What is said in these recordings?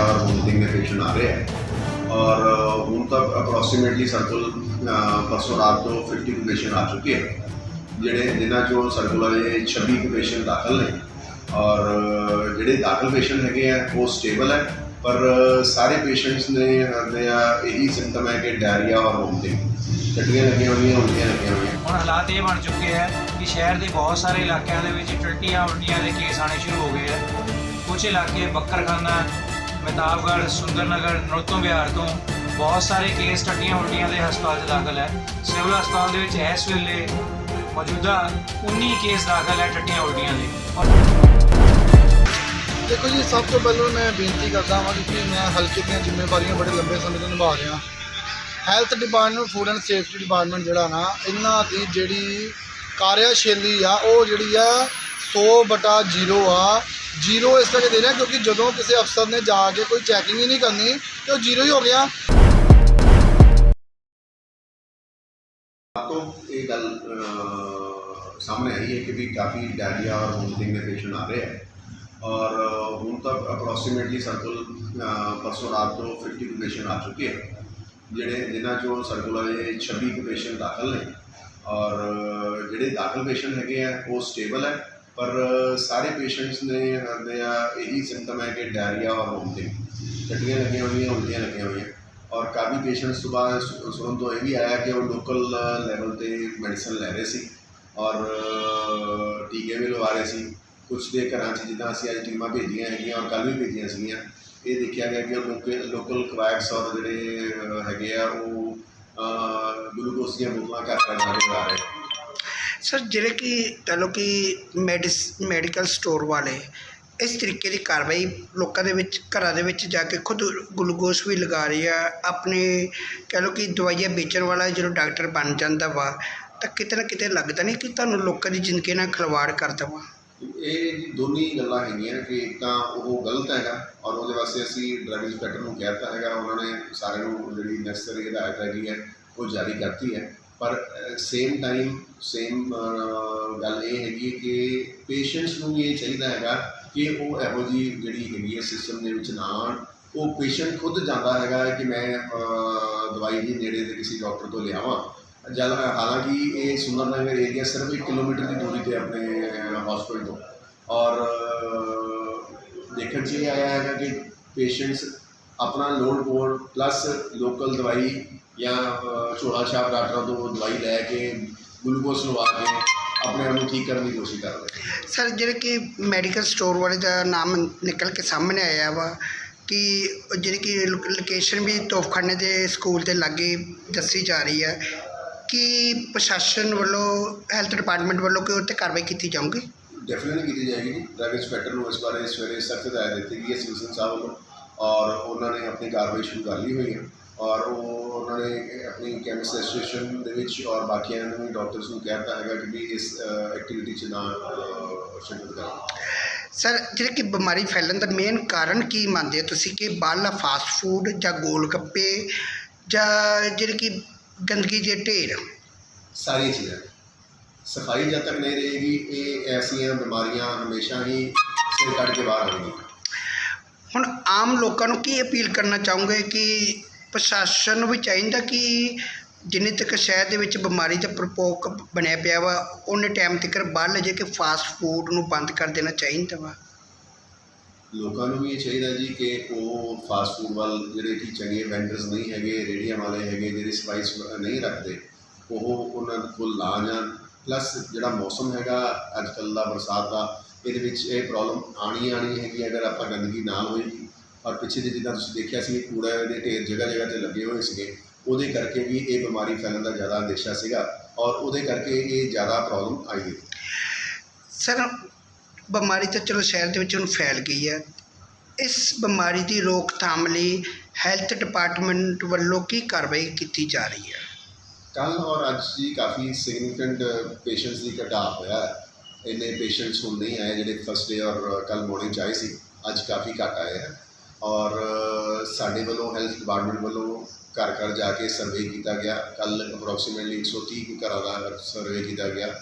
Diarrhoea ਔਰ vomiting ਦੇ ਆ ਰਹੇ ਹੈ। ਔਰ ਹੁਣ ਤੱਕ ਅਪਰੋਕਸੀਮੇਟਲੀ ਸਾਡੇ ਕੋਲ ਅ, ਪਰਸੋਂ ਰਾਤ ਤੋਂ 50 ਪੇਸ਼ੈਂਟ ਆ ਚੁੱਕੇ ਹੈ ਜਿਹੜੇ ਜਿਨ੍ਹਾਂ ਚੋਂ ਸਾਡੇ 26 ਪੇਸ਼ੈਂਟ ਦਾਖਲ ਨੇ। ਔਰ ਜਿਹੜੇ ਦਾਖਲ ਪੇਸ਼ੈਂਟ ਹੈਗੇ ਆ ਉਹ ਸਟੇਬਲ ਹੈ ਪਰ ਸਾਰੇ ਪੇਸ਼ੈਂਟਸ ਨੇ ਦੇ ਇਹੀ ਸਿੰਪਟਮ ਹੈ ਕਿ ਡਾਇਰੀਆ ਔਰ ਵੋਮਿਟਿੰਗ ਟੱਟੀਆਂ ਲੱਗੀਆਂ ਹੋਈਆਂ ਉਲਟੀਆਂ ਲੱਗੀਆਂ ਹੋਈਆਂ। ਹੁਣ ਹਾਲਾਤ ਇਹ ਬਣ ਚੁੱਕੇ ਹੈ ਕਿ ਸ਼ਹਿਰ ਦੇ ਬਹੁਤ ਸਾਰੇ ਇਲਾਕਿਆਂ ਦੇ ਵਿੱਚ ਟੱਟੀਆਂ ਉਲਟੀਆਂ ਦੇ ਕੇਸ ਆਣੇ ਸ਼ੁਰੂ ਹੋ ਗਏ ਹੈ। ਕੁਝ ਇਲਾਕੇ ਬੱਕਰਖਾਨਾ ਮਹਿਤਾਬਗੜ੍ਹ ਸੁੰਦਰਨਗਰ ਨਰੋਤਮ ਵਿਹਾਰ ਤੋਂ ਬਹੁਤ ਸਾਰੇ ਕੇਸ ਟੱਟੀਆਂ ਉਲਟੀਆਂ ਦੇ ਹਸਪਤਾਲ 'ਚ ਦਾਖਲ ਹੈ। ਸਿਵਲ ਹਸਪਤਾਲ ਦੇ ਵਿੱਚ ਇਸ ਵੇਲੇ ਮੌਜੂਦਾ 19 ਕੇਸ ਦਾਖਲ ਹੈ ਟੱਟੀਆਂ ਉਲਟੀਆਂ ਦੇ। ਦੇਖੋ ਜੀ, ਸਭ ਤੋਂ ਪਹਿਲਾਂ ਮੈਂ ਬੇਨਤੀ ਕਰਦਾ ਹਾਂ ਕਿ ਮੈਂ ਹਲਕੇ ਦੀਆਂ ਜ਼ਿੰਮੇਵਾਰੀਆਂ ਬੜੇ ਲੰਬੇ ਸਮੇਂ ਤੋਂ ਨਿਭਾ ਰਿਹਾ। Health department food and safety department ਜਿਹੜਾ ਨਾ, ਇਹਨਾਂ ਦੀ ਜਿਹੜੀ ਕਾਰਿਆਸ਼ੈਲੀ ਆ, ਉਹ ਜਿਹੜੀ ਆ 100 ਬਟਾ 0 ਆ ਜ਼ੀਰੋ ਇਸ ਕਰਕੇ ਦੇ ਰਿਹਾ ਕਿਉਂਕਿ ਜਦੋਂ ਕਿਸੇ ਅਫਸਰ ਨੇ ਜਾ ਕੇ ਕੋਈ ਚੈਕਿੰਗ ਹੀ ਨਹੀਂ ਕਰਨੀ ਤੇ ਉਹ ਜ਼ੀਰੋ ਹੀ ਹੋ ਗਿਆ ਤੋਂ ਇਹ ਗੱਲ ਅ, ਸਾਹਮਣੇ ਆਈ ਹੈ ਕਿ ਵੀ ਕਾਫੀ ਡਾਇਰੀਆ ਔਰ ਵੋਮਿਟਿੰਗ ਦੇ ਪੇਸ਼ੈਂਟ ਆ ਰਹੇ ਹੈ ਔਰ ਅ, ਹੁਣ ਤੱਕ ਅਪਰੋਕਸੀਮੇਟਲੀ ਸਾਡੇ ਕੋਲ ਅ, ਪਰਸੋਂ ਰਾਤ ਤੋਂ 50 ਕੁ ਪੇਸ਼ੈਂਟ ਆ ਚੁੱਕੇ ਹੈ ਜਿਹੜੇ ਜਿਨ੍ਹਾਂ ਚੋਂ ਸਾਡੇ ਕੋਲ ਅਜੇ 26 ਕੁ ਪੇਸ਼ੈਂਟ ਦਾਖਲ ਨੇ ਔਰ ਅ, ਜਿਹੜੇ ਦਾਖਲ ਪੇਸ਼ੈਂਟ ਹੈਗੇ ਆ ਉਹ ਸਟੇਬਲ ਹੈ ਪਰ ਸਾਰੇ ਪੇਸ਼ੈਂਟਸ ਨੇ ਦੇ ਇਹੀ ਸਿੰਪਟਮ ਹੈ ਕਿ ਡਾਇਰੀਆ ਔਰ ਵੋਮਿਟਿੰਗ ਟੱਟੀਆਂ ਲੱਗੀਆਂ ਹੋਈਆਂ, ਉਲਟੀਆਂ ਲੱਗੀਆਂ ਹੋਈਆਂ। ਔਰ ਕਾਫੀ ਪੇਸ਼ੈਂਟਸ ਸੁਬਾਹ ਸੁ- ਸੁਣਨ ਤੋਂ ਇਹ ਵੀ ਆਇਆ ਕਿ ਉਹ ਲੋਕਲ ਲੈਵਲ ਤੇ ਮੈਡੀਸਨ ਲੈ ਰਹੇ ਸੀ ਔਰ ਟੀਕੇ ਵੀ ਲਵਾ ਰਹੇ ਸੀ। ਕੁਝ ਦੇ ਘਰਾਂ 'ਚ ਜਿੱਦਾਂ ਅਸੀਂ ਅੱਜ ਟੀਮਾਂ ਭੇਜੀਆਂ ਹੈਗੀਆਂ ਔਰ ਕੱਲ੍ਹ ਵੀ ਭੇਜੀਆਂ ਸੀਗੀਆਂ, ਇਹ ਦੇਖਿਆ ਗਿਆ ਕਿ ਲੋਕਲ ਲੋਕਲ ਕਵਾਇਕਸ ਔਰ ਜਿਹੜੇ ਹੈਗੇ ਆ, ਉਹ ਗਲੂਕੋਸ ਦੀਆਂ ਬੋਤਲਾਂ ਘਰ ਘਰ ਜਾ ਕੇ ਲਵਾ ਰਹੇ ਸਰ, ਜਿਹੜੇ ਕਿ ਕਹਿ ਲਓ ਕਿ ਮੈਡੀਸ, ਮੈਡੀਕਲ ਸਟੋਰ ਵਾਲੇ, ਇਸ ਤਰੀਕੇ ਦੀ ਕਾਰਵਾਈ ਲੋਕਾਂ ਦੇ ਵਿੱਚ, ਘਰਾਂ ਦੇ ਵਿੱਚ ਜਾ ਕੇ ਖੁਦ ਗਲੂਕੋਸ ਵੀ ਲਗਾ ਰਹੇ ਆ, ਆਪਣੇ ਕਹਿ ਲਓ ਕਿ ਦਵਾਈਆਂ ਵੇਚਣ ਵਾਲਾ ਜਦੋਂ ਡਾਕਟਰ ਬਣ ਜਾਂਦਾ ਵਾ, ਤਾਂ ਕਿਤੇ ਨਾ ਕਿਤੇ ਲੱਗਦਾ ਨਹੀਂ ਕਿ ਤੁਹਾਨੂੰ ਲੋਕਾਂ ਦੀ ਜ਼ਿੰਦਗੀ ਨਾਲ ਖਿਲਵਾੜ ਕਰਦਾ ਵਾ। ਇਹ ਜੀ ਦੋਨੀ ਗੱਲਾਂ ਹੈਗੀਆਂ ਕਿ ਇੱਕ ਤਾਂ ਉਹ ਗਲਤ ਹੈਗਾ ਔਰ ਉਹਦੇ ਵਾਸਤੇ ਅਸੀਂ ਡਰੱਗ ਇੰਸਪੈਕਟਰ ਨੂੰ ਕਹਿਤਾ ਹੈਗਾ, ਉਹਨਾਂ ਨੇ ਸਾਰਿਆਂ ਨੂੰ ਜਿਹੜੀ ਨੈਸਸਰੀ ਹਦਾਇਤ ਹੈਗੀ ਹੈ, ਉਹ ਜਾਰੀ ਕਰਤੀ ਹੈ। ਪਰ ਸੇਮ ਟਾਈਮ ਸੇਮ ਗੱਲ ਇਹ ਹੈਗੀ ਕਿ ਪੇਸ਼ੈਂਟਸ ਨੂੰ ਇਹ ਚਾਹੀਦਾ ਹੈਗਾ ਕਿ ਉਹ ਇਹੋ ਜੀ ਜਿਹੜੀ ਹੈਗੀ ਹੈ ਸਿਸਟਮ ਦੇ ਵਿੱਚ ਨਾ ਆਉਣ। ਉਹ ਪੇਸ਼ੈਂਟ ਖੁਦ ਜਾਂਦਾ ਹੈਗਾ ਕਿ ਮੈਂ ਦਵਾਈ ਜੀ ਨੇੜੇ ਦੇ ਕਿਸੇ ਡਾਕਟਰ ਤੋਂ ਲਿਆਵਾਂ। ਜਦ, ਹਾਲਾਂਕਿ ਇਹ ਸੁੰਦਰਨਗਰ ਏਰੀਆ ਸਿਰਫ 1 ਕਿਲੋਮੀਟਰ ਦੀ ਦੂਰੀ ਤੇ ਆਪਣੇ ਹਸਪੀਟਲ ਤੋਂ। ਔਰ ਦੇਖਣ 'ਚ ਇਹ ਆਇਆ ਹੈਗਾ ਕਿ ਪੇਸ਼ੈਂਟਸ ਆਪਣਾ ਲੋਡ ਕੋਡ ਪਲੱਸ ਲੋਕਲ ਦਵਾਈ ਜਾਂ ਝੋਲਾ ਛਾਪ ਡਾਕਟਰਾਂ ਤੋਂ ਦਵਾਈ ਲੈ ਕੇ ਗਲੂਕੋਸ ਲਵਾ ਕੇ ਆਪਣੇ ਆਪ ਨੂੰ ਠੀਕ ਕਰਨ ਦੀ ਕੋਸ਼ਿਸ਼ ਕਰ ਰਹੇ ਸਰ ਜਿਹੜੇ ਕਿ ਮੈਡੀਕਲ ਸਟੋਰ ਵਾਲੇ ਦਾ ਨਾਮ ਨਿਕਲ ਕੇ ਸਾਹਮਣੇ ਆਇਆ ਵਾ ਕਿ ਜਿਹੜੀ ਕਿ ਲੋਕੇਸ਼ਨ ਵੀ ਤੋਪਖਾਨੇ ਦੇ ਸਕੂਲ ਦੇ ਲਾਗੇ ਦੱਸੀ ਜਾ ਰਹੀ ਹੈ ਕਿ ਪ੍ਰਸ਼ਾਸਨ ਵੱਲੋਂ ਹੈਲਥ ਡਿਪਾਰਟਮੈਂਟ ਵੱਲੋਂ ਕੋਈ ਉੱਤੇ ਕਾਰਵਾਈ ਕੀਤੀ ਜਾਊਗੀ? ਡੈਫੀਨਿਟਲੀ ਕੀਤੀ ਜਾਏਗੀ ਡਰੱਗ ਇੰਸਪੈਕਟਰ ਨੂੰ ਇਸ ਬਾਰੇ ਸਵੇਰੇ ਸਖਤ ਹਦਾਇਤ ਦਿੱਤੀ ਗਈ ਹੈ ਸਿਵਲ ਸਾਹਿਬ ਵੱਲੋਂ ਔਰ ਉਹਨਾਂ ਨੇ ਆਪਣੀ ਕਾਰਵਾਈ ਸ਼ੁਰੂ ਕਰ ਲਈ ਹੋਈ ਹੈ। ਔਰ ਉਹ ਉਹਨਾਂ ਨੇ ਆਪਣੀ ਕੈਮਿਸਟ ਐਸੋਸੀਏਸ਼ਨ ਦੇ ਵਿੱਚ ਔਰ ਬਾਕੀਆਂ ਨੂੰ ਵੀ ਡਾਕਟਰਸ ਨੂੰ ਕਹਿਤਾ ਹੈਗਾ ਕਿ ਵੀ ਇਸ ਐਕਟੀਵਿਟੀ 'ਚ ਨਾ ਸ਼ਿਰਕਤ ਕਰਨ ਸਰ ਜਿਹੜੇ ਕਿ ਬਿਮਾਰੀ ਫੈਲਣ ਦਾ ਮੇਨ ਕਾਰਨ ਕੀ ਮੰਨਦੇ ਹੋ ਤੁਸੀਂ ਕਿ ਬਾਹਰਲਾ ਫਾਸਟ ਫੂਡ ਜਾਂ ਗੋਲ ਗੱਪੇ ਜਾਂ ਜਿਹੜੇ ਕਿ ਗੰਦਗੀ ਦੇ ਢੇਰ? ਸਾਰੀਆਂ ਚੀਜ਼ਾਂ। ਸਫ਼ਾਈ ਜਦ ਤੱਕ ਨਹੀਂ ਰਹੇਗੀ ਇਹ ਐਸੀਆਂ ਬਿਮਾਰੀਆਂ ਹਮੇਸ਼ਾ ਹੀ ਸਿਰ ਕੱਢ ਕੇ ਬਾਹਰ ਆਉਣਗੀਆਂ ਹੁਣ ਆਮ ਲੋਕਾਂ ਨੂੰ ਕੀ ਅਪੀਲ ਕਰਨਾ ਚਾਹੋਗੇ ਕਿ ਪ੍ਰਸ਼ਾਸਨ ਨੂੰ ਵੀ ਚਾਹੀਦਾ ਕਿ ਜਿੰਨੇ ਤੱਕ ਸ਼ਹਿਰ ਦੇ ਵਿੱਚ ਬਿਮਾਰੀ ਦਾ ਪ੍ਰਕੋਪ ਬਣਿਆ ਪਿਆ ਵਾ ਉਹਨੇ ਟਾਈਮ ਤੱਕ ਬਾਹਰ ਲੈ ਜਾ ਕੇ ਫਾਸਟ ਫੂਡ ਨੂੰ ਬੰਦ ਕਰ ਦੇਣਾ ਚਾਹੀਦਾ ਵਾ। ਲੋਕਾਂ ਨੂੰ ਵੀ ਇਹ ਚਾਹੀਦਾ ਜੀ ਕਿ ਉਹ ਫਾਸਟ ਫੂਡ ਵੱਲ ਜਿਹੜੇ ਕਿ ਚੰਗੇ ਵੈਂਡਰਸ ਨਹੀਂ ਹੈਗੇ ਰੇੜੀਆਂ ਵਾਲੇ ਹੈਗੇ, ਜਿਹੜੇ ਸਪਾਈਸ ਨਹੀਂ ਰੱਖਦੇ, ਉਹ ਉਹਨਾਂ ਕੋਲ ਨਾ ਜਾਣ। ਪਲੱਸ ਜਿਹੜਾ ਮੌਸਮ ਹੈਗਾ, ਅੱਜ ਕੱਲ੍ਹ ਦਾ ਬਰਸਾਤ ਦਾ, ਇਹਦੇ ਵਿੱਚ ਇਹ ਪ੍ਰੋਬਲਮ ਆਣੀ ਆਣੀ ਹੈਗੀ ਅਗਰ ਆਪਾਂ ਗੰਦਗੀ ਨਾ ਹੋਏਗੀ ਔਰ ਪਿੱਛੇ ਜਿਹੇ ਜਿੱਦਾਂ ਤੁਸੀਂ ਦੇਖਿਆ ਸੀ ਕੂੜਾ ਦੇ ਢੇਰ ਜਗ੍ਹਾ ਜਗ੍ਹਾ ਤੇ ਲੱਗੇ ਹੋਏ ਸੀਗੇ ਉਹਦੇ ਕਰਕੇ ਵੀ ਇਹ ਬਿਮਾਰੀ ਫੈਲਣ ਦਾ ਜ਼ਿਆਦਾ ਅੰਦੇਸ਼ਾ ਸੀਗਾ ਔਰ ਉਹਦੇ ਕਰਕੇ ਇਹ ਜ਼ਿਆਦਾ ਪ੍ਰੋਬਲਮ ਆਈ ਹੈ ਸਰ ਬਿਮਾਰੀ ਤਾਂ ਚਲੋ ਸ਼ਹਿਰ ਦੇ ਵਿੱਚ ਹੁਣ ਫੈਲ ਗਈ ਹੈ। ਇਸ ਬਿਮਾਰੀ ਦੀ ਰੋਕਥਾਮ ਲਈ ਹੈਲਥ ਡਿਪਾਰਟਮੈਂਟ ਵੱਲੋਂ ਕੀ ਕਾਰਵਾਈ ਕੀਤੀ ਜਾ ਰਹੀ ਹੈ? ਕੱਲ ਔਰ ਅੱਜ ਦੀ ਕਾਫੀ ਸਿਗਨੀਫੀਕੈਂਟ ਪੇਸ਼ੈਂਟਸ ਦੀ ਘਟਾ ਹੋਇਆ ਇੰਨੇ ਪੇਸ਼ੈਂਟਸ ਹੁਣ ਨਹੀਂ ਆਏ ਜਿਹੜੇ ਫਸਟ ਡੇ ਔਰ ਕੱਲ ਮਾਰਨਿੰਗ 'ਚ ਆਏ ਸੀ ਅੱਜ ਕਾਫੀ ਘੱਟ ਆਏ ਹੈ। ਔਰ ਸਾਡੇ ਵੱਲੋਂ ਹੈਲਥ ਡਿਪਾਰਟਮੈਂਟ ਵੱਲੋਂ ਘਰ ਘਰ ਜਾ ਕੇ ਸਰਵੇ ਕੀਤਾ ਗਿਆ। ਕੱਲ ਅਪਰੋਕਸੀਮੇਟਲੀ 130 ਕੁ ਘਰਾਂ ਦਾ ਸਰਵੇ ਕੀਤਾ ਗਿਆ।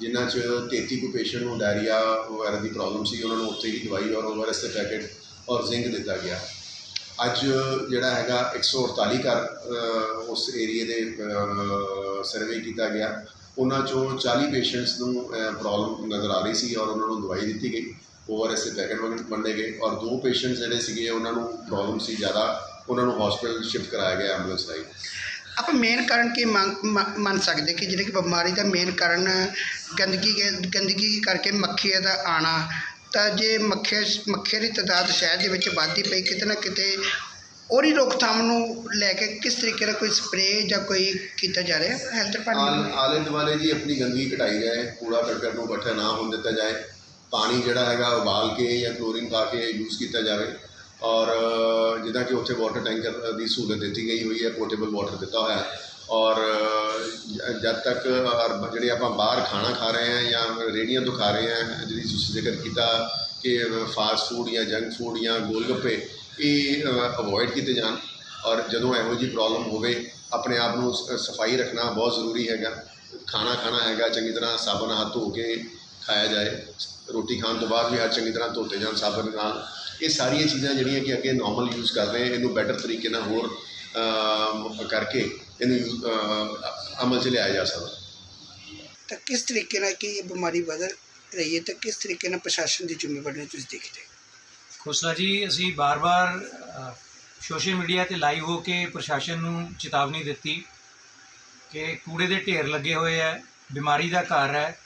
ਜਿਨ੍ਹਾਂ 'ਚ 33 ਕੁ ਪੇਸ਼ੈਂਟ ਨੂੰ ਡਾਇਰੀਆ ਵਗੈਰਾ ਦੀ ਪ੍ਰੋਬਲਮ ਸੀ, ਉਹਨਾਂ ਨੂੰ ਉੱਥੇ ਹੀ ਦਵਾਈ ਔਰ ਓਆਰਐਸ ਦੇ ਪੈਕੇਟ ਔਰ ਜ਼ਿੰਕ ਦਿੱਤਾ ਗਿਆ। ਅੱਜ ਜਿਹੜਾ ਹੈਗਾ 148 ਘਰ ਉਸ ਏਰੀਏ ਦੇ ਸਰਵੇ ਕੀਤਾ ਗਿਆ। ਉਹਨਾਂ ਚੋਂ 40 ਪੇਸ਼ੈਂਟਸ ਨੂੰ ਪ੍ਰੋਬਲਮ ਨਜ਼ਰ ਆ ਰਹੀ ਸੀ ਔਰ ਉਹਨਾਂ ਨੂੰ ਦਵਾਈ ਦਿੱਤੀ ਗਈ। ਓਆਰਐਸ ਦੇ ਪੈਕੇਟ ਵੰਡੇ ਗਏ ਔਰ ਦੋ ਪੇਸ਼ੈਂਟਸ ਜਿਹੜੇ ਸੀਗੇ ਉਹਨਾਂ ਨੂੰ ਪ੍ਰੋਬਲਮ ਸੀ ਜ਼ਿਆਦਾ। ਉਹਨਾਂ ਨੂੰ ਹਸਪੀਟਲ ਸ਼ਿਫਟ ਕਰਾਇਆ ਗਿਆ ਐਂਬੂਲੈਂਸ ਰਾਹੀਂ। ਆਪਾਂ ਮੇਨ ਕਾਰਨ ਕੀ ਮੰਨ- ਸਕਦੇ ਕਿ ਜਿਹੜੇ ਕਿ ਬਿਮਾਰੀ ਦਾ ਮੇਨ ਕਾਰਨ ਗੰਦਗੀ ਗੰਦਗੀ ਕਰਕੇ ਮੱਖੀਆਂ ਦਾ ਆਣਾ। ਤਾਂ ਜੇ ਮੱਖੀਆਂ ਮੱਖੀਆਂ ਦੀ ਤਾਦਾਦ ਸ਼ਹਿਰ ਦੇ ਵਿੱਚ ਵੱਧਦੀ ਪਈ ਕਿਤੇ ਨਾ ਕਿਤੇ ਉਹਦੀ ਰੋਕਥਾਮ ਨੂੰ ਲੈ ਕੇ ਕਿਸ ਤਰੀਕੇ ਦਾ ਕੋਈ ਸਪਰੇਅ ਜਾਂ ਕੋਈ ਕੀਤਾ ਜਾ ਰਿਹਾ? ਹੈਲਥ ਡਿਪਾਰਟਮੈਂਟ ਆਲੇ ਦੁਆਲੇ ਜੀ ਆਪਣੀ ਗੰਦਗੀ ਘਟਾਈ ਜਾਏ ਕੂੜਾ ਕਰਕਟ ਨੂੰ ਇਕੱਠਾ ਨਾ ਹੋਣ ਦਿੱਤਾ ਜਾਏ ਪਾਣੀ ਜਿਹੜਾ ਹੈਗਾ ਉਬਾਲ ਕੇ ਜਾਂ ਕਲੋਰੀਨ ਪਾ ਕੇ ਯੂਜ਼ ਕੀਤਾ ਜਾਵੇ ਔਰ ਜਿੱਦਾਂ ਕਿ ਉੱਥੇ ਵਾਟਰ ਟੈਂਕਰ ਦੀ ਸਹੂਲਤ ਦਿੱਤੀ ਗਈ ਹੋਈ ਹੈ ਪੋਰਟੇਬਲ ਵਾਟਰ ਦਿੱਤਾ ਹੋਇਆ ਹੈ ਔਰ ਜਦ ਤੱਕ ਜਿਹੜੇ ਆਪਾਂ ਬਾਹਰ ਖਾਣਾ ਖਾ ਰਹੇ ਹਾਂ ਜਾਂ ਰੇਹੜੀਆਂ ਤੋਂ ਖਾ ਰਹੇ ਹਾਂ ਜਿਹੜੀ ਤੁਸੀਂ ਜ਼ਿਕਰ ਕੀਤਾ ਕਿ ਫਾਸਟ ਫੂਡ ਜਾਂ ਜੰਕ ਫੂਡ ਜਾਂ ਗੋਲਗੱਪੇ, ਇਹ ਅਵੋਇਡ ਕੀਤੇ ਜਾਣ ਔਰ ਜਦੋਂ ਇਹੋ ਜਿਹੀ ਪ੍ਰੋਬਲਮ ਹੋਵੇ, ਆਪਣੇ ਆਪ ਨੂੰ ਸ- ਸਫ਼ਾਈ ਰੱਖਣਾ ਬਹੁਤ ਜ਼ਰੂਰੀ ਹੈਗਾ। ਖਾਣਾ ਖਾਣਾ ਹੈਗਾ, ਚੰਗੀ ਤਰ੍ਹਾਂ ਸਾਬਣ ਹੱਥ ਧੋ ਕੇ ਖਾਇਆ ਜਾਏ ਰੋਟੀ ਖਾਣ ਤੋਂ ਬਾਅਦ ਵੀ ਹੱਥ ਚੰਗੀ ਤਰ੍ਹਾਂ ਧੋਤੇ ਜਾਣ ਸਾਬਣ ਨਾਲ ਇਹ ਸਾਰੀਆਂ ਚੀਜ਼ਾਂ ਜਿਹੜੀਆਂ ਕਿ ਅੱਗੇ ਨਾਰਮਲ ਯੂਜ਼ ਕਰਦੇ ਹਾਂ ਇਹਨੂੰ ਬੈਟਰ ਤਰੀਕੇ ਨਾਲ ਹੋਰ ਕਰਕੇ ਇਹਨੂੰ ਅਮਲ 'ਚ ਲਿਆਇਆ ਜਾ ਸਕਦਾ ਤਾਂ ਕਿਸ ਤਰੀਕੇ ਨਾਲ ਕਿ ਇਹ ਬਿਮਾਰੀ ਵਧ ਰਹੀ ਹੈ ਤਾਂ ਕਿਸ ਤਰੀਕੇ ਨਾਲ ਪ੍ਰਸ਼ਾਸਨ ਦੀ ਜ਼ਿੰਮੇਵਾਰੀ ਨੂੰ ਤੁਸੀਂ ਦੇਖਦੇ ਹੋ? ਖੋਸਲਾ ਜੀ ਅਸੀਂ ਬਾਰ-ਬਾਰ ਸੋਸ਼ਲ ਮੀਡੀਆ ਤੇ ਲਾਈਵ ਹੋ ਕੇ ਪ੍ਰਸ਼ਾਸਨ ਨੂੰ ਚੇਤਾਵਨੀ ਦਿੱਤੀ ਕਿ ਕੂੜੇ ਦੇ ਢੇਰ ਲੱਗੇ ਹੋਏ ਹੈ ਬਿਮਾਰੀ ਦਾ ਘਰ ਹੈ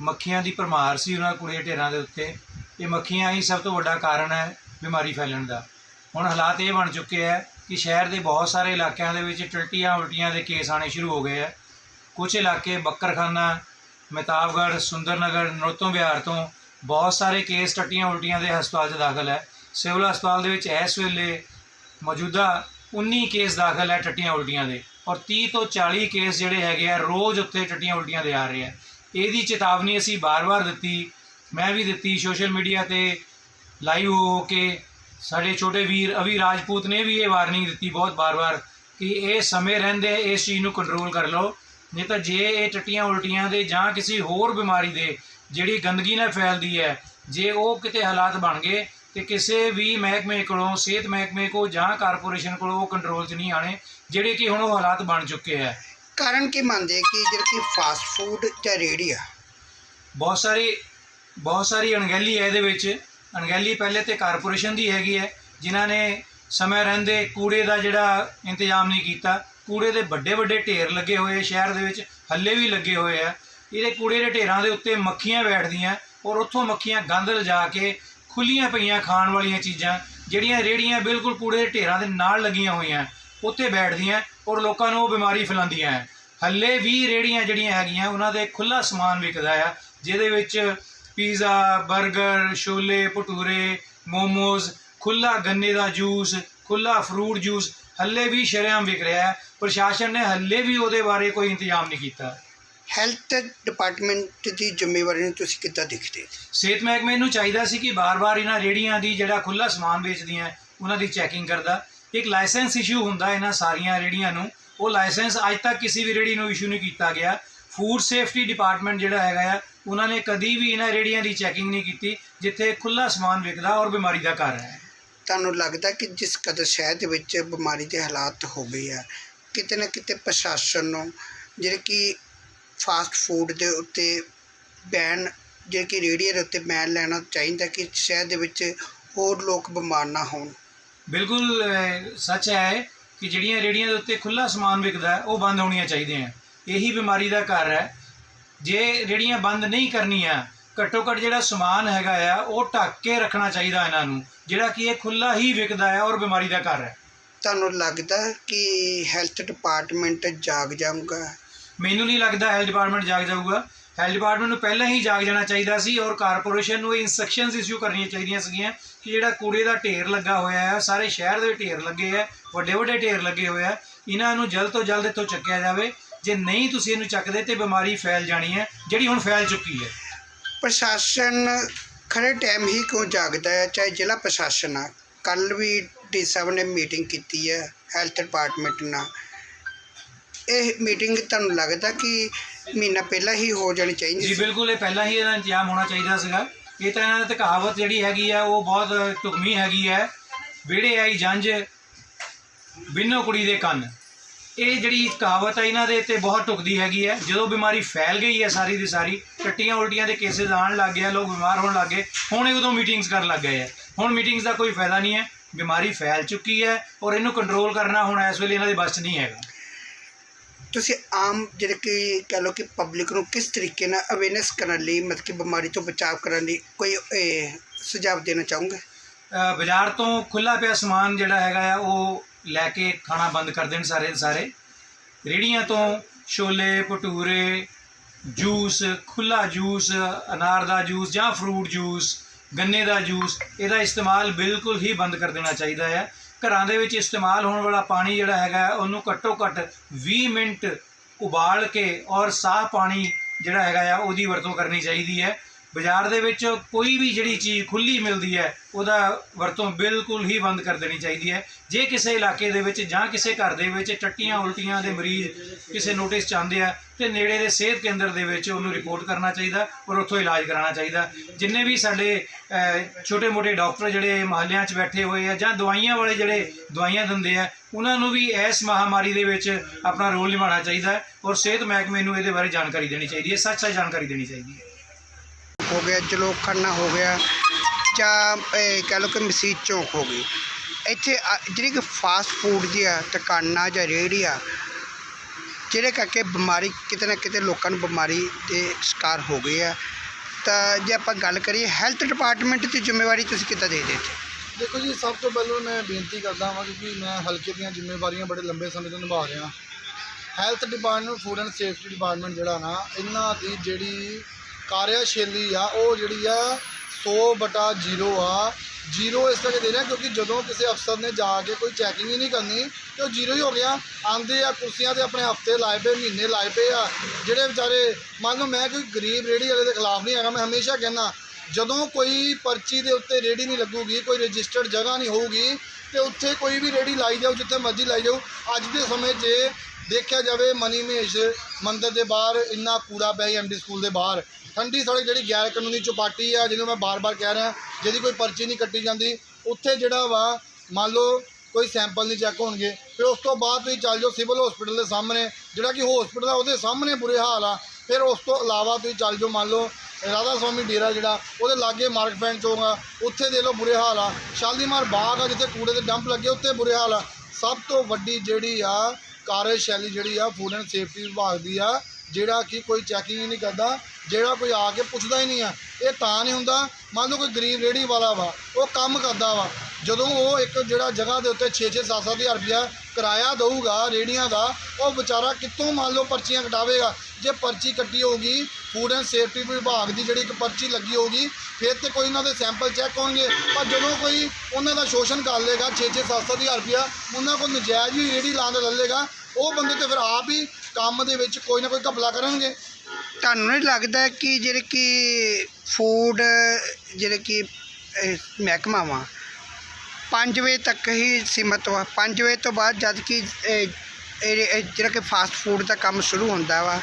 ਮੱਖੀਆਂ ਦੀ ਭਰਮਾਰ ਸੀ ਉਹਨਾਂ ਕੂੜੇ ਢੇਰਾਂ ਦੇ ਉੱਤੇ। ਇਹ ਮੱਖੀਆਂ ਹੀ ਸਭ ਤੋਂ ਵੱਡਾ ਕਾਰਨ ਹੈ ਬਿਮਾਰੀ ਫੈਲਣ ਦਾ। ਹੁਣ ਹਾਲਾਤ ਇਹ ਬਣ ਚੁੱਕੇ ਹੈ ਕਿ ਸ਼ਹਿਰ ਦੇ ਬਹੁਤ ਸਾਰੇ ਇਲਾਕਿਆਂ ਦੇ ਵਿੱਚ ਟੱਟੀਆਂ ਉਲਟੀਆਂ ਦੇ ਕੇਸ ਆਣੇ ਸ਼ੁਰੂ ਹੋ ਗਏ ਹੈ। ਕੁਝ ਇਲਾਕੇ ਬੱਕਰਖਾਨਾ, ਮਹਿਤਾਬਗੜ੍ਹ, ਸੁੰਦਰਨਗਰ ਨਰੋਤਮ ਵਿਹਾਰ ਤੋਂ ਬਹੁਤ ਸਾਰੇ ਕੇਸ ਟੱਟੀਆਂ ਉਲਟੀਆਂ ਦੇ ਹਸਪਤਾਲ 'ਚ ਦਾਖਲ ਹੈ। ਸਿਵਲ ਹਸਪਤਾਲ ਦੇ ਵਿੱਚ ਇਸ ਵੇਲੇ ਮੌਜੂਦਾ 19 ਕੇਸ ਦਾਖਲ ਹੈ ਟੱਟੀਆਂ ਉਲਟੀਆਂ ਦੇ ਔਰ 30 ਤੋਂ 40 ਕੇਸ ਜਿਹੜੇ ਹੈਗੇ ਆ ਰੋਜ਼ ਉੱਥੇ ਟੱਟੀਆਂ ਉਲਟੀਆਂ ਦੇ ਆ ਰਹੇ ਆ ਇਹਦੀ ਚੇਤਾਵਨੀ ਅਸੀਂ ਬਾਰ-ਬਾਰ ਦਿੱਤੀ, ਮੈਂ ਵੀ ਦਿੱਤੀ ਸੋਸ਼ਲ ਮੀਡੀਆ ਤੇ ਲਾਈਵ ਹੋ ਕੇ। ਸਾਡੇ ਛੋਟੇ ਵੀਰ ਅਵੀ ਰਾਜਪੂਤ ਨੇ ਵੀ ਇਹ ਵਾਰਨਿੰਗ ਦਿੱਤੀ ਬਹੁਤ ਬਾਰ-ਬਾਰ ਕਿ ਇਹ ਸਮੇਂ ਰਹਿੰਦੇ, ਇਸ ਚੀਜ਼ ਨੂੰ ਕੰਟਰੋਲ ਕਰ ਲਓ। ਨਹੀਂ ਤਾਂ ਜੇ ਇਹ ਟੱਟੀਆਂ ਉਲਟੀਆਂ ਦੇ ਜਾਂ ਕਿਸੇ ਹੋਰ ਬਿਮਾਰੀ ਦੇ ਜਿਹੜੀ ਗੰਦਗੀ ਨਾਲ ਫੈਲਦੀ ਹੈ, ਜੇ ਉਹ ਕਿਤੇ ਹਾਲਾਤ ਬਣ ਗਏ ਤੇ ਕਿਸੇ ਵੀ ਮਹਿਕਮੇ ਕੋਲੋਂ, ਸਿਹਤ ਮਹਿਕਮੇ ਕੋ ਜਾਂ ਕਾਰਪੋਰੇਸ਼ਨ ਕੋਲੋਂ ਉਹ ਕੰਟਰੋਲ 'ਚ ਨਹੀਂ ਆਣੇ ਜਿਹੜੇ ਕਿ ਹੁਣ ਉਹ ਹਾਲਾਤ ਬਣ ਚੁੱਕੇ ਹੈ। ਕਾਰਨ ਕੀ ਮੰਨਦੇ ਕਿ ਜਿਹੜਾ ਕਿ ਫਾਸਟ ਫੂਡ ਜਾਂ ਰੇਹੜੀਆਂ ਬਹੁਤ ਸਾਰੀ ਬਹੁਤ ਸਾਰੀ ਅਣਗਹਿਲੀ ਹੈ ਇਹਦੇ ਵਿੱਚ। ਅਣਗਹਿਲੀ ਪਹਿਲੇ ਤੇ ਕਾਰਪੋਰੇਸ਼ਨ ਦੀ ਹੈਗੀ ਹੈ, ਜਿਨ੍ਹਾਂ ਨੇ ਸਮੇਂ ਰਹਿੰਦੇ ਕੂੜੇ ਦਾ ਜਿਹੜਾ ਇੰਤਜ਼ਾਮ ਨਹੀਂ ਕੀਤਾ। ਕੂੜੇ ਦੇ ਵੱਡੇ ਵੱਡੇ ਢੇਰ ਲੱਗੇ ਹੋਏ ਸ਼ਹਿਰ ਦੇ ਵਿੱਚ, ਹੱਲੇ ਵੀ ਲੱਗੇ ਹੋਏ ਆ। ਇਹਦੇ ਕੂੜੇ ਦੇ ਢੇਰਾਂ ਦੇ ਉੱਤੇ ਮੱਖੀਆਂ ਬੈਠਦੀਆਂ ਔਰ ਉੱਥੋਂ ਮੱਖੀਆਂ ਗੰਦ ਲਿਜਾ ਕੇ ਖੁੱਲੀਆਂ ਪਈਆਂ ਖਾਣ ਵਾਲੀਆਂ ਚੀਜ਼ਾਂ, ਜਿਹੜੀਆਂ ਰੇੜੀਆਂ ਬਿਲਕੁਲ ਕੂੜੇ ਦੇ ਢੇਰਾਂ ਦੇ ਨਾਲ ਲੱਗੀਆਂ ਹੋਈਆਂ, ਉੱਥੇ ਬੈਠਦੀਆਂ। ਔਰ ਲੋਕਾਂ ਨੂੰ ਉਹ ਬਿਮਾਰੀ ਫੈਲਾਉਂਦੀਆਂ ਹੈ। ਹੱਲੇ ਵੀ ਰੇੜੀਆਂ ਜਿਹੜੀਆਂ ਹੈਗੀਆਂ ਉਹਨਾਂ ਦੇ ਖੁੱਲਾ ਸਮਾਨ ਵਿਕਦਾ ਆ ਜਿਹਦੇ ਵਿੱਚ ਪੀਜ਼ਾ 버ਗਰ ਛੋਲੇ ਭਟੂਰੇ ਮੋਮੋਜ਼ ਖੁੱਲਾ ਗੰਨੇ ਦਾ ਜੂਸ ਖੁੱਲਾ ਫਰੂਟ ਜੂਸ ਹੱਲੇ ਵੀ ਸ਼ਰੇਆਮ ਵਿਕ ਰਿਹਾ ਹੈ। ਪ੍ਰਸ਼ਾਸਨ ਨੇ ਹੱਲੇ ਵੀ ਉਹਦੇ ਬਾਰੇ ਕੋਈ ਇੰਤਜ਼ਾਮ ਨਹੀਂ ਕੀਤਾ। ਹੈਲਥ ਡਿਪਾਰਟਮੈਂਟ ਦੀ ਜ਼ਿੰਮੇਵਾਰੀ ਨੂੰ ਤੁਸੀਂ ਕਿੱਦਾਂ ਦੇਖਦੇ ਹੋ? ਸਿਹਤ ਮਹਿਕਮੇ ਨੂੰ ਚਾਹੀਦਾ ਸੀ ਕਿ ਬਾਰ-ਬਾਰ ਇਹਨਾਂ ਰੇੜੀਆਂ ਦੀ ਜਿਹੜਾ ਖੁੱਲਾ ਸਮਾਨ ਵੇਚਦੀਆਂ ਉਹਨਾਂ ਦੀ ਚੈਕਿੰਗ ਕਰਦਾ। ਇੱਕ ਲਾਇਸੈਂਸ ਇਸ਼ੂ ਹੁੰਦਾ ਇਹਨਾਂ ਸਾਰੀਆਂ ਰੇੜੀਆਂ ਨੂੰ, ਉਹ ਲਾਇਸੈਂਸ ਅੱਜ ਤੱਕ ਕਿਸੇ ਵੀ ਰੇੜੀ ਨੂੰ ਇਸ਼ੂ ਨਹੀਂ ਕੀਤਾ ਗਿਆ। ਫੂਡ ਸੇਫਟੀ ਡਿਪਾਰਟਮੈਂਟ ਜਿਹੜਾ ਹੈਗਾ ਆ, ਉਹਨਾਂ ਨੇ ਕਦੀ ਵੀ ਇਹਨਾਂ ਰੇੜੀਆਂ ਦੀ ਚੈਕਿੰਗ ਨਹੀਂ ਕੀਤੀ, ਜਿੱਥੇ ਖੁੱਲਾ ਸਮਾਨ ਵਿਕਦਾ ਔਰ ਬਿਮਾਰੀ ਦਾ ਘਰ ਹੈ। ਤੁਹਾਨੂੰ ਲੱਗਦਾ ਕਿ ਜਿਸ ਕਦਰ ਸ਼ਹਿਰ ਦੇ ਵਿੱਚ ਬਿਮਾਰੀ ਦੇ ਹਾਲਾਤ ਹੋ ਗਏ ਆ, ਕਿਤੇ ਨਾ ਕਿਤੇ ਪ੍ਰਸ਼ਾਸਨ ਨੂੰ ਜਿਹੜੇ ਕਿ ਫਾਸਟ ਫੂਡ ਦੇ ਉੱਤੇ ਬੈਨ ਜਿਹੜੇ ਕਿ ਰੇਹੜੀਆਂ ਦੇ ਉੱਤੇ ਬੈਨ ਲੈਣਾ ਚਾਹੀਦਾ ਕਿ ਸ਼ਹਿਰ ਦੇ ਵਿੱਚ ਹੋਰ ਲੋਕ ਬਿਮਾਰ ਨਾ ਹੋਣ। ਬਿਲਕੁਲ ਸੱਚ ਹੈ ਕਿ ਜਿਹੜੀਆਂ ਰੇੜੀਆਂ ਦੇ ਉੱਤੇ ਖੁੱਲਾ ਸਮਾਨ ਵਿਕਦਾ ਉਹ ਬੰਦ ਹੋਣੀਆਂ ਚਾਹੀਦੀਆਂ ਇਹੀ ਬਿਮਾਰੀ ਦਾ ਘਰ ਹੈ। ਜੇ ਰੇੜੀਆਂ ਬੰਦ ਨਹੀਂ ਕਰਨੀਆਂ ਘੱਟੋ ਘੱਟ ਜਿਹੜਾ ਸਮਾਨ ਹੈਗਾ ਆ ਉਹ ਢੱਕ ਕੇ ਰੱਖਣਾ ਚਾਹੀਦਾ ਇਹਨਾਂ ਨੂੰ ਜਿਹੜਾ ਕਿ ਇਹ ਖੁੱਲਾ ਹੀ ਵਿਕਦਾ ਹੈ ਔਰ ਬਿਮਾਰੀ ਦਾ ਘਰ ਹੈ। ਤੁਹਾਨੂੰ ਲੱਗਦਾ ਕਿ ਹੈਲਥ ਡਿਪਾਰਟਮੈਂਟ ਜਾਗ ਜਾਊਗਾ? ਮੈਨੂੰ ਨਹੀਂ ਲੱਗਦਾ ਹੈਲਥ ਡਿਪਾਰਟਮੈਂਟ ਜਾਗ ਜਾਊਗਾ। ਹੈਲਥ ਡਿਪਾਰਟਮੈਂਟ ਨੂੰ ਪਹਿਲਾਂ ਹੀ ਜਾਗ ਜਾਣਾ ਚਾਹੀਦਾ ਸੀ ਔਰ ਕਾਰਪੋਰੇਸ਼ਨ ਨੂੰ ਇਹ ਇਨਸਟਰਕਸ਼ਨਸ ਇਸ਼ੂ ਕਰਨੀਆਂ ਚਾਹੀਦੀਆਂ ਸੀਗੀਆਂ ਕਿ ਜਿਹੜਾ ਕੂੜੇ ਦਾ ਢੇਰ ਲੱਗਾ ਹੋਇਆ ਹੈ, ਸਾਰੇ ਸ਼ਹਿਰ ਦੇ ਢੇਰ ਲੱਗੇ ਹੈ, ਵੱਡੇ ਵੱਡੇ ਢੇਰ ਲੱਗੇ ਹੋਏ ਆ ਇਹਨਾਂ ਨੂੰ ਜਲਦ ਤੋਂ ਜਲਦ ਇੱਥੋਂ ਚੱਕਿਆ ਜਾਵੇ। ਜੇ ਨਹੀਂ ਤੁਸੀਂ ਇਹਨੂੰ ਚੱਕਦੇ ਤੇ ਬਿਮਾਰੀ ਫੈਲ ਜਾਣੀ ਹੈ, ਜਿਹੜੀ ਹੁਣ ਫੈਲ ਚੁੱਕੀ ਹੈ। ਪ੍ਰਸ਼ਾਸਨ ਖਰੇ ਟਾਈਮ ਹੀ ਕਿਉਂ ਜਾਗਦਾ ਹੈ? ਚਾਹੇ ਜ਼ਿਲ੍ਹਾ ਪ੍ਰਸ਼ਾਸਨ ਆ ਕੱਲ ਵੀ ਡੀ ਸਾਹਿਬ ਨੇ ਮੀਟਿੰਗ ਕੀਤੀ ਹੈ ਹੈਲਥ ਡਿਪਾਰਟਮੈਂਟ ਨਾਲ। ਇਹ ਮੀਟਿੰਗ ਤੁਹਾਨੂੰ ਲੱਗਦਾ ਕਿ ਮਹੀਨਾ ਪਹਿਲਾਂ ਹੀ ਹੋ ਜਾਣੀ ਚਾਹੀਦੀ ਜੀ ਸੀ? ਬਿਲਕੁਲ ਇਹ ਪਹਿਲਾਂ ਹੀ ਇਹਦਾ ਇੰਤਜ਼ਾਮ ਹੋਣਾ ਚਾਹੀਦਾ ਸੀਗਾ। ਇਹ ਤਾਂ ਇਹਨਾਂ ਦੀ ਕਹਾਵਤ ਜਿਹੜੀ ਹੈਗੀ ਆ ਉਹ ਬਹੁਤ ਢੁਕਵੀਂ ਹੈਗੀ ਹੈ ਵਿਹੜੇ ਆਈ ਜੰਝ ਬਿੰਨੋ ਕੁੜੀ ਦੇ ਕੰਨ। ਇਹ ਜਿਹੜੀ ਕਹਾਵਤ ਹੈ ਇਹਨਾਂ ਦੇ ਤੇ ਬਹੁਤ ਟੁਕਦੀ ਹੈਗੀ ਹੈ ਜਦੋਂ ਬਿਮਾਰੀ ਫੈਲ ਗਈ ਹੈ ਸਾਰੀ ਦੀ ਸਾਰੀ ਟੱਟੀਆਂ ਉਲਟੀਆਂ ਦੇ ਕੇਸਿਸ ਆਉਣ ਲੱਗ ਗਏ ਆ, ਲੋਕ ਬਿਮਾਰ ਹੋਣ ਲੱਗ ਗਏ। ਹੁਣ ਇਹ ਉਦੋਂ ਮੀਟਿੰਗਸ ਕਰਨ ਲੱਗ ਗਏ ਆ। ਹੁਣ ਮੀਟਿੰਗਸ ਦਾ ਕੋਈ ਫਾਇਦਾ ਨਹੀਂ ਹੈ। ਬਿਮਾਰੀ ਫੈਲ ਚੁੱਕੀ ਹੈ ਔਰ ਇਹਨੂੰ ਕੰਟਰੋਲ ਕਰਨਾ ਹੁਣ ਇਸ ਵੇਲੇ ਇਹਨਾਂ ਦੇ ਬਸ 'ਚ ਨਹੀਂ ਹੈਗਾ। ਤੁਸੀਂ ਆਮ ਜਿਹੜੇ ਕਿ ਕਹਿ ਲਓ ਕਿ ਪਬਲਿਕ ਨੂੰ ਕਿਸ ਤਰੀਕੇ ਨਾਲ ਅਵੇਅਰਨੈਸ ਕਰਨ ਲਈ ਮਤਲਬ ਕਿ ਬਿਮਾਰੀ ਤੋਂ ਬਚਾਅ ਕਰਨ ਲਈ ਕੋਈ ਇਹ, ਸੁਝਾਅ ਦੇਣਾ ਚਾਹੋਗੇ? ਅ, ਬਾਜ਼ਾਰ ਤੋਂ ਖੁੱਲਾ ਪਿਆ ਸਮਾਨ ਜਿਹੜਾ ਹੈਗਾ ਆ ਉਹ ਲੈ ਕੇ ਖਾਣਾ ਬੰਦ ਕਰ ਦੇਣ ਸਾਰੇ ਦੇ ਸਾਰੇ। ਰੇੜੀਆਂ ਤੋਂ ਛੋਲੇ ਭਟੂਰੇ ਜੂਸ ਖੁੱਲਾ ਜੂਸ ਅਨਾਰ ਦਾ ਜੂਸ ਜਾਂ ਫਰੂਟ ਜੂਸ ਗੰਨੇ ਦਾ ਜੂਸ ਇਹਦਾ ਇਸਤੇਮਾਲ ਬਿਲਕੁਲ ਹੀ ਬੰਦ ਕਰ ਦੇਣਾ ਚਾਹੀਦਾ ਹੈ। ਘਰਾਂ ਦੇ ਵਿੱਚ ਇਸਤੇਮਾਲ ਹੋਣ ਵਾਲਾ ਪਾਣੀ ਜਿਹੜਾ ਹੈਗਾ, ਉਹਨੂੰ ਘੱਟੋ ਘੱਟ 20 ਮਿੰਟ ਉਬਾਲ ਕੇ ਔਰ ਸਾਫ਼ ਪਾਣੀ ਜਿਹੜਾ ਹੈਗਾ ਆ, ਉਹਦੀ ਵਰਤੋਂ ਕਰਨੀ ਚਾਹੀਦੀ ਹੈ। ਬਾਜ਼ਾਰ ਦੇ ਵਿੱਚ ਕੋਈ ਵੀ ਜਿਹੜੀ ਚੀਜ਼ ਖੁੱਲੀ ਮਿਲਦੀ ਹੈ, ਉਹਦਾ ਵਰਤੋਂ ਬਿਲਕੁਲ ਹੀ ਬੰਦ ਕਰ ਦੇਣੀ ਚਾਹੀਦੀ ਹੈ। ਜੇ ਕਿਸੇ ਇਲਾਕੇ ਦੇ ਵਿੱਚ ਜਾਂ ਕਿਸੇ ਘਰ ਦੇ ਵਿੱਚ ਟੱਟੀਆਂ ਉਲਟੀਆਂ ਦੇ ਮਰੀਜ਼ ਕਿਸੇ ਨੋਟਿਸ 'ਚ ਆਉਂਦੇ ਆ, ਤੇ ਨੇੜੇ ਦੇ ਸਿਹਤ ਕੇਂਦਰ ਦੇ ਵਿੱਚ ਉਹਨੂੰ ਰਿਪੋਰਟ ਕਰਨਾ ਚਾਹੀਦਾ ਔਰ ਉੱਥੋਂ ਇਲਾਜ ਕਰਾਉਣਾ ਚਾਹੀਦਾ। ਜਿੰਨੇ ਵੀ ਸਾਡੇ ਛੋਟੇ-ਮੋਟੇ ਡਾਕਟਰ ਜਿਹੜੇ ਮਹੱਲਿਆਂ 'ਚ ਬੈਠੇ ਹੋਏ ਆ ਜਾਂ ਦਵਾਈਆਂ ਵਾਲੇ ਜਿਹੜੇ ਦਵਾਈਆਂ ਦਿੰਦੇ ਆ, ਉਹਨਾਂ ਨੂੰ ਵੀ ਇਸ ਮਹਾਮਾਰੀ ਦੇ ਵਿੱਚ ਆਪਣਾ ਰੋਲ ਨਿਭਾਉਣਾ ਚਾਹੀਦਾ ਔਰ ਸਿਹਤ ਮਹਿਕਮੇ ਨੂੰ ਇਹਦੇ ਬਾਰੇ ਜਾਣਕਾਰੀ ਦੇਣੀ ਚਾਹੀਦੀ ਹੈ, ਸੱਚ-ਸੱਚ ਜਾਣਕਾਰੀ ਦੇਣੀ ਚਾਹੀਦੀ ਹੈ। ਹੋ ਗਿਆ ਜਲੋਖ ਖੰਨਾ ਹੋ ਗਿਆ ਜਾਂ ਕਹਿ ਲਓ ਕਿ ਮਸੀਤ ਚੌਂਕ ਹੋ ਗਈ। ਇੱਥੇ ਆ- ਜਿਹੜੀ ਕਿ ਫਾਸਟ ਫੂਡ ਦੀ ਆ ਦੁਕਾਨਾਂ ਜਾਂ ਰੇਹੜੀ ਆ ਜਿਹੜੇ ਕਰਕੇ ਬਿਮਾਰੀ ਕਿਤੇ ਨਾ ਕਿਤੇ ਲੋਕਾਂ ਨੂੰ ਬਿਮਾਰੀ ਦੇ ਸ਼ਿਕਾਰ ਹੋ ਗਏ ਆ। ਤਾਂ ਜੇ ਆਪਾਂ ਗੱਲ ਕਰੀਏ ਹੈਲਥ ਡਿਪਾਰਟਮੈਂਟ ਦੀ ਜ਼ਿੰਮੇਵਾਰੀ ਤੁਸੀਂ ਕਿੱਦਾਂ ਦੇ ਦਿੱਤੇ? ਦੇਖੋ ਜੀ, ਸਭ ਤੋਂ ਪਹਿਲਾਂ ਮੈਂ ਬੇਨਤੀ ਕਰਦਾ ਹਾਂ ਕਿਉਂਕਿ ਮੈਂ ਹਲਕੇ ਦੀਆਂ ਜ਼ਿੰਮੇਵਾਰੀਆਂ ਬੜੇ ਲੰਬੇ ਸਮੇਂ ਤੋਂ ਨਿਭਾ ਰਿਹਾ। Health department food and safety department ਜਿਹੜਾ ਨਾ, ਇਹਨਾਂ ਦੀ ਜਿਹੜੀ ਕਾਰਿਆਸ਼ੈਲੀ ਆ, ਉਹ ਜਿਹੜੀ ਆ 100 ਬਟਾ 0 ਆ। ਜ਼ੀਰੋ ਇਸ ਕਰਕੇ ਦੇ ਰਿਹਾ ਕਿਉਂਕਿ ਜਦੋਂ ਕਿਸੇ ਅਫਸਰ ਨੇ ਜਾ ਕੇ ਕੋਈ ਚੈਕਿੰਗ ਹੀ ਨਹੀਂ ਕਰਨੀ, ਤੇ ਉਹ ਜ਼ੀਰੋ ਹੀ ਹੋ ਗਿਆ। ਆਂਦੇ ਆ ਕੁਰਸੀਆਂ ਤੇ ਆਪਣੇ ਹਫ਼ਤੇ ਲਾਏ ਪਏ, ਮਹੀਨੇ ਲਾਏ ਪਏ ਆ। ਜਿਹੜੇ ਵਿਚਾਰੇ, ਮੰਨ ਲਓ ਮੈਂ ਕੋਈ ਗਰੀਬ ਰੇੜੀ ਵਾਲੇ ਦੇ ਖਿਲਾਫ ਨਹੀਂ ਹੈਗਾ, ਮੈਂ ਹਮੇਸ਼ਾ ਕਹਿੰਦਾ, ਜਦੋਂ ਕੋਈ ਪਰਚੀ ਦੇ ਉੱਤੇ ਰੇੜੀ ਨਹੀਂ ਲੱਗੂਗੀ, ਕੋਈ ਰਜਿਸਟਰਡ ਜਗ੍ਹਾ ਨਹੀਂ ਹੋਊਗੀ, ਤੇ ਉੱਥੇ ਕੋਈ ਵੀ ਰੇੜੀ ਲਾਈ ਜਾਓ ਜਿੱਥੇ ਮਰਜ਼ੀ ਲਾਈ ਜਾਓ ਅੱਜ ਦੇ ਸਮੇਂ 'ਚ ਦੇਖਿਆ ਜਾਵੇ ਮਨੀ ਮਹੇਸ਼ ਮੰਦਿਰ ਦੇ ਬਾਹਰ ਇੰਨਾ ਕੂੜਾ ਪਿਆ ਐਮਡੀ ਸਕੂਲ ਦੇ ਬਾਹਰ। ਠੰਡੀ ਸੜਕ ਜਿਹੜੀ ਗੈਰ ਕਾਨੂੰਨੀ ਚੁਪਾਟੀ ਆ, ਜਿਹਨੂੰ ਮੈਂ ਬਾਰ-ਬਾਰ ਕਹਿ ਰਿਹਾ, ਜਿਹਦੀ ਕੋਈ ਪਰਚੀ ਨਹੀਂ ਕੱਟੀ ਜਾਂਦੀ, ਉੱਥੇ ਜਿਹੜਾ ਵਾ, ਮੰਨ ਲਓ ਕੋਈ ਸੈਂਪਲ ਨਹੀਂ ਚੈੱਕ ਹੋਣਗੇ, ਫਿਰ ਉਸ ਤੋਂ ਬਾਅਦ ਤੁਸੀਂ ਚੱਲ ਜਾਓ ਸਿਵਲ ਹਸਪੀਟਲ ਦੇ ਸਾਹਮਣੇ, ਜਿਹੜਾ ਕਿ ਹਸਪੀਟਲ ਆ, ਉਹਦੇ ਸਾਹਮਣੇ ਬੁਰੇ ਹਾਲ ਆ। ਫਿਰ ਉਸ ਤੋਂ ਇਲਾਵਾ ਤੁਸੀਂ ਚੱਲ ਜਾਓ, ਮੰਨ ਲਓ ਰਾਧਾ ਸਵਾਮੀ ਡੇਰਾ ਜਿਹੜਾ, ਉਹਦੇ ਲਾਗੇ ਮਾਰਕ ਫੈਨ ਚੌਂਕ ਆ, ਉੱਥੇ ਦੇ ਲੋ ਬੁਰੇ ਹਾਲ ਆ। ਸ਼ਾਲੀਮਾਰ ਬਾਗ ਆ, ਜਿੱਥੇ ਕੂੜੇ ਦੇ ਡੰਪ ਲੱਗੇ, ਉੱਥੇ ਬੁਰੇ ਹਾਲ ਆ। ਸਭ ਤੋਂ ਵੱਡੀ ਜਿਹੜੀ ਆ ਕਾਰਜਸ਼ੈਲੀ ਜਿਹੜੀ ਆ ਫੂਡ ਐਂਡ ਸੇਫਟੀ ਵਿਭਾਗ ਦੀ ਆ, ਜਿਹੜਾ ਕਿ ਕੋਈ ਚੈਕਿੰਗ ਹੀ ਨਹੀਂ ਕਰਦਾ, ਜਿਹੜਾ ਕੋਈ ਆ ਕੇ ਪੁੱਛਦਾ ਹੀ ਨਹੀਂ ਆ। ਇਹ ਤਾਂ ਨਹੀਂ ਹੁੰਦਾ, ਮੰਨ ਲਓ ਕੋਈ ਗਰੀਬ ਰੇੜੀ ਵਾਲਾ ਵਾ, ਉਹ ਕੰਮ ਕਰਦਾ ਵਾ, ਜਦੋਂ ਉਹ ਇੱਕ ਜਿਹੜਾ ਜਗ੍ਹਾ ਦੇ ਉੱਤੇ 6-6 7-7 ਹਜ਼ਾਰ ਰੁਪਇਆ ਕਿਰਾਇਆ ਦਊਗਾ ਰੇੜੀਆਂ ਦਾ, ਉਹ ਵਿਚਾਰਾ ਕਿੱਥੋਂ ਮੰਨ ਲਓ ਪਰਚੀਆਂ ਕਟਾਵੇਗਾ? ਜੇ ਪਰਚੀ ਕੱਟੀ ਹੋਊਗੀ ਫੂਡ ਐਂਡ ਸੇਫਟੀ ਵਿਭਾਗ ਦੀ ਜਿਹੜੀ ਇੱਕ ਪਰਚੀ ਲੱਗੀ ਹੋਊਗੀ, ਫਿਰ ਤੇ ਕੋਈ ਉਹਨਾਂ ਦੇ ਸੈਂਪਲ ਚੈੱਕ ਹੋਣਗੇ। ਪਰ ਜਦੋਂ ਕੋਈ ਉਹਨਾਂ ਦਾ ਸ਼ੋਸ਼ਣ ਕਰ ਲੇਗਾ 6-6 7-7 ਹਜ਼ਾਰ ਰੁਪਇਆ, ਉਹਨਾਂ ਕੋਲ ਨਜਾਇਜ਼ ਵੀ ਰੇੜੀ ਲਾਂ ਦੇ ਲੈ ਲੇਗਾ ਉਹ ਬੰਦੇ ਤੇ ਫਿਰ ਆਪ ਹੀ ਕੰਮ ਦੇ ਵਿੱਚ ਕੋਈ ਨਾ ਕੋਈ ਘਪਲਾ ਕਰਨਗੇ। ਤੁਹਾਨੂੰ ਨਹੀਂ ਲੱਗਦਾ ਕਿ ਜਿਹੜੇ ਕਿ ਫੂਡ, ਜਿਹੜੇ ਕਿ ਮਹਿਕਮਾ ਵਾ 5 ਵਜੇ ਤੱਕ ਹੀ ਸੀਮਤ ਵਾ? 5 ਵਜੇ ਤੋਂ ਬਾਅਦ ਜਦ ਕਿ ਜਿਹੜਾ ਕਿ ਫਾਸਟ ਫੂਡ ਦਾ ਕੰਮ ਸ਼ੁਰੂ ਹੁੰਦਾ ਵਾ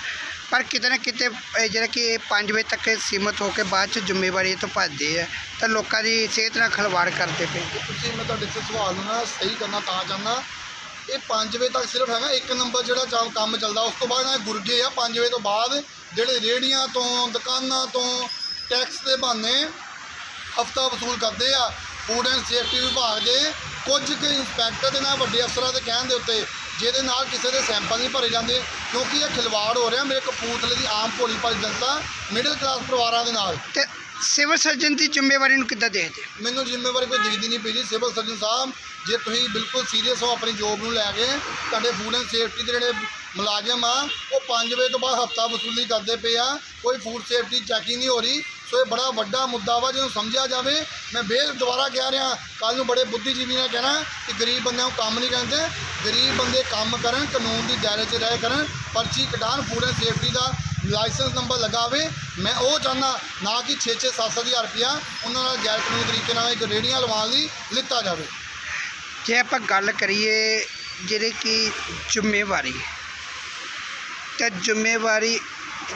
ਪਰ ਕਿਤੇ ਨਾ ਕਿਤੇ, ਇਹ ਜਿਹੜਾ ਕਿ ਇਹ 5 ਵਜੇ ਤੱਕ ਸੀਮਤ ਹੋ ਕੇ ਬਾਅਦ ਚ ਜ਼ਿੰਮੇਵਾਰੀ ਤੋਂ ਭੱਜਦੇ ਆ, ਤਾਂ ਲੋਕਾਂ ਦੀ ਸਿਹਤ ਨਾਲ ਖਿਲਵਾੜ ਕਰਦੇ ਪਏ। ਤੁਸੀਂ ਮੈਂ ਤੁਹਾਡੇ ਇਸ ਸਵਾਲ ਨੂੰ ਨਾ ਸਹੀ ਕਰਨਾ ਤਾਂ ਚਾਹੁੰਦਾ, ਇਹ 5 ਵਜੇ ਤੱਕ ਸਿਰਫ ਹੈਗਾ ਇੱਕ ਨੰਬਰ ਜਿਹੜਾ ਚਾ- ਕੰਮ ਚੱਲਦਾ, ਉਸ ਤੋਂ ਬਾਅਦ ਨਾ ਗੁਰਗੇ ਆ 5 ਵਜੇ ਤੋਂ ਬਾਅਦ ਜਿਹੜੇ ਰੇੜੀਆਂ ਤੋਂ, ਦੁਕਾਨਾਂ ਤੋਂ ਟੈਕਸ ਦੇ ਬਹਾਨੇ ਹਫਤਾ ਵਸੂਲ ਕਰਦੇ ਆ, ਫੂਡ ਐਂਡ ਸੇਫਟੀ ਵਿਭਾਗ ਦੇ ਕੁਝ ਕੁ ਇੰਸਪੈਕਟਰ ਦੇ ਨਾਲ ਵੱਡੇ ਅਫਸਰਾਂ ਦੇ ਕਹਿਣ ਦੇ ਉੱਤੇ ਜਿਹਦੇ ਨਾਲ ਕਿਸੇ ਦੇ ਸੈਂਪਲ ਨਹੀਂ ਭਰੇ ਜਾਂਦੇ ਕਿਉਂਕਿ ਇਹ ਖਿਲਵਾੜ ਹੋ ਰਿਹਾ ਮੇਰੇ ਕਪੂਰਥਲੇ ਦੀ ਆਮ ਭੋਲੀ ਭਾਲੀ ਜਨਤਾ ਮਿਡਲ ਕਲਾਸ ਪਰਿਵਾਰਾਂ ਦੇ ਨਾਲ। ਤੇ ਸਿਵਲ ਸਰਜਨ ਦੀ ਜ਼ਿੰਮੇਵਾਰੀ ਨੂੰ ਕਿੱਦਾਂ ਦੇਖਦੇ ਮੈਨੂੰ ਜ਼ਿੰਮੇਵਾਰੀ ਕੋਈ ਦਿਖਦੀ ਨਹੀਂ ਪਈ ਜੀ। ਸਿਵਲ ਸਰਜਨ ਸਾਹਿਬ ਜੇ ਤੁਸੀਂ ਬਿਲਕੁਲ ਸੀਰੀਅਸ ਹੋ ਆਪਣੀ ਜੋਬ ਨੂੰ ਲੈ ਕੇ ਤੁਹਾਡੇ ਫੂਡ ਐਂਡ ਸੇਫਟੀ ਦੇ ਜਿਹੜੇ ਮੁਲਾਜ਼ਮ ਆ, ਉਹ 5 ਵਜੇ ਤੋਂ ਬਾਅਦ ਹਫਤਾ ਵਸੂਲੀ ਕਰਦੇ ਪਏ ਆ, ਕੋਈ ਫੂਡ ਸੇਫਟੀ ਚੈਕਿੰਗ ਨਹੀਂ ਹੋ ਰਹੀ। ਸੋ ਇਹ ਬੜਾ ਵੱਡਾ ਮੁੱਦਾ ਵਾ, ਜਿਹਨੂੰ ਸਮਝਿਆ ਜਾਵੇ। ਮੈਂ ਬੇਰ ਦੁਬਾਰਾ ਕਹਿ ਰਿਹਾ ਕੱਲ ਨੂੰ ਬੜੇ ਬੁੱਧੀਜੀਵੀ ਨੇ ਕਹਿਣਾ ਕਿ ਗਰੀਬ ਬੰਦਿਆਂ ਨੂੰ ਕੰਮ ਨਹੀਂ ਕਰਦੇ। ਗਰੀਬ ਬੰਦੇ ਕੰਮ ਕਰਨ, ਕਾਨੂੰਨ ਦੀ ਦਾਇਰੇ 'ਚ ਰਹਿ ਕਰਨ, ਪਰਚੀ ਕਟਾਣ ਫੂਡ ਐਂਡ ਸੇਫਟੀ ਦਾ ਲਾਇਸੈਂਸ ਨੰਬਰ ਲਗਾਵੇ। ਮੈਂ ਉਹ ਚਾਹੁੰਦਾ, ਨਾ ਕਿ 6-6 7-7 ਹਜ਼ਾਰ ਰੁਪਇਆ ਉਹਨਾਂ ਨਾਲ ਗੈਰ ਕਾਨੂੰਨੀ ਤਰੀਕੇ ਨਾਲ ਇੱਕ ਰੇੜੀਆਂ ਲਵਾਉਣ ਲਈ ਲਿੱਤਾ ਜਾਵੇ। ਜੇ ਆਪਾਂ ਗੱਲ ਕਰੀਏ ਜਿਹੜੇ ਕਿ ਜ਼ਿੰਮੇਵਾਰੀ ਤਾਂ ਜ਼ਿੰਮੇਵਾਰੀ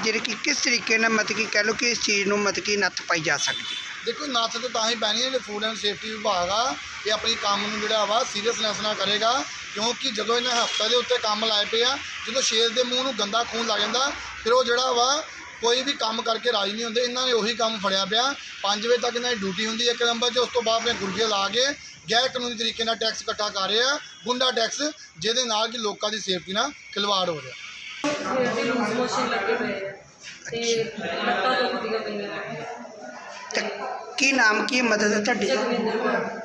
ਜਿਹੜੀ ਕਿ ਕਿਸ ਤਰੀਕੇ ਨਾਲ ਮਤਲਬ ਕਿ ਕਹਿ ਲਓ ਕਿ ਇਸ ਚੀਜ਼ ਨੂੰ ਮਤਲਬ ਕਿ ਨੱਥ ਪਾਈ ਜਾ ਸਕਦੀ ਹੈ। ਦੇਖੋ, ਨੱਥ ਤੇ ਤਾਂ ਹੀ ਪੈਣੀ ਹੈ ਜੇ ਫੂਡ ਐਂਡ ਸੇਫਟੀ ਵਿਭਾਗ ਆ, ਇਹ ਆਪਣੀ ਕੰਮ ਨੂੰ ਜਿਹੜਾ ਵਾ ਸੀਰੀਅਸਨੈਸ ਨਾਲ ਕਰੇਗਾ, ਕਿਉਂਕਿ ਜਦੋਂ ਇਹਨਾਂ ਹਸਪਤਾਲ ਦੇ ਉੱਤੇ ਕੰਮ ਲਾਏ ਪਏ ਆ, ਜਦੋਂ ਸ਼ੇਰ ਦੇ ਮੂੰਹ ਨੂੰ ਗੰਦਾ ਖੂਨ ਲੱਗ ਜਾਂਦਾ, ਫਿਰ ਉਹ ਜਿਹੜਾ ਵਾ ਕੋਈ ਵੀ ਕੰਮ ਕਰਕੇ ਰਾਜੀ ਨਹੀਂ ਹੁੰਦੇ, ਇਹਨਾਂ ਨੇ ਉਹੀ ਕੰਮ ਫੜਿਆ ਪਿਆ। 5 ਵਜੇ ਤੱਕ ਇਹਨਾਂ ਦੀ ਡਿਊਟੀ ਹੁੰਦੀ ਹੈ ਇੱਕ ਨੰਬਰ 'ਚ ਉਸ ਤੋਂ ਬਾਅਦ ਆਪਣੇ ਗੁਰਗੇ ਲਾ ਕੇ ਗੈਰ ਕਾਨੂੰਨੀ ਤਰੀਕੇ ਨਾਲ ਟੈਕਸ ਇਕੱਠਾ ਕਰ ਰਹੇ ਆ, ਗੁੰਡਾ ਟੈਕਸ ਜਿਹਦੇ ਨਾਲ ਕਿ ਲੋਕਾਂ ਦੀ ਸੇਫਟੀ ਨਾਲ ਖਿਲਵਾੜ ਹੋ ਰਿਹਾ। ਸਵੇਰ ਦੇ ਲੂਜ਼ ਮੋਸ਼ਨ ਲੱਗੇ ਪਏ ਆ ਤੇ ਲੱਤਾਂ ਦੁਖਦੀਆਂ ਪਈਆਂ ਤੇ ਕੀ ਨਾਮ ਕੀ ਹੈ ਮਦਦ ਹੈ ਤੁਹਾਡੀ? ਜਗਵਿੰਦਰ ਕੌਰ।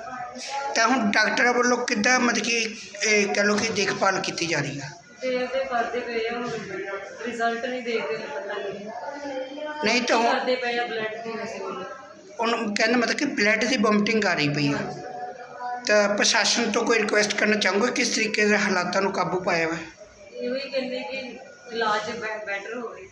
ਤਾਂ ਹੁਣ ਡਾਕਟਰਾਂ ਵੱਲੋਂ ਕਿੱਦਾਂ ਮਤਲਬ ਕਿ ਇਹ ਕਹਿ ਲਓ ਕਿ ਦੇਖਭਾਲ ਕੀਤੀ ਜਾ ਰਹੀ ਹੈ ਕਰਦੇ ਪਏ ਆ ਹੁਣ ਰਿਜ਼ਲਟ ਨਹੀਂ ਦੇਖਦੇ ਪਤਾ ਨਹੀਂ। ਨਹੀਂ ਤਾਂ ਹੁਣ ਕਰਦੇ ਪਏ ਆ ਬਲੱਡ ਦੀ ਵੈਸੇ ਵੀ। ਉਹਨੂੰ ਕਹਿੰਦਾ ਮਤਲਬ ਕਿ ਬਲੱਡ ਦੀ ਵੋਮਟਿੰਗ ਆ ਰਹੀ ਪਈ ਆ। ਤਾਂ ਪ੍ਰਸ਼ਾਸਨ ਤੋਂ ਕੋਈ ਰਿਕੁਐਸਟ ਕਰਨਾ ਚਾਹੂੰਗਾ ਕਿਸ ਤਰੀਕੇ ਦੇ ਹਾਲਾਤਾਂ ਨੂੰ ਕਾਬੂ ਪਾਇਆ ਵਾ ਇਹੋ ਹੀ ਕਹਿੰਦੇ ਕਿ ਇਲਾਜ ਬੈਟਰ ਹੋਵੇ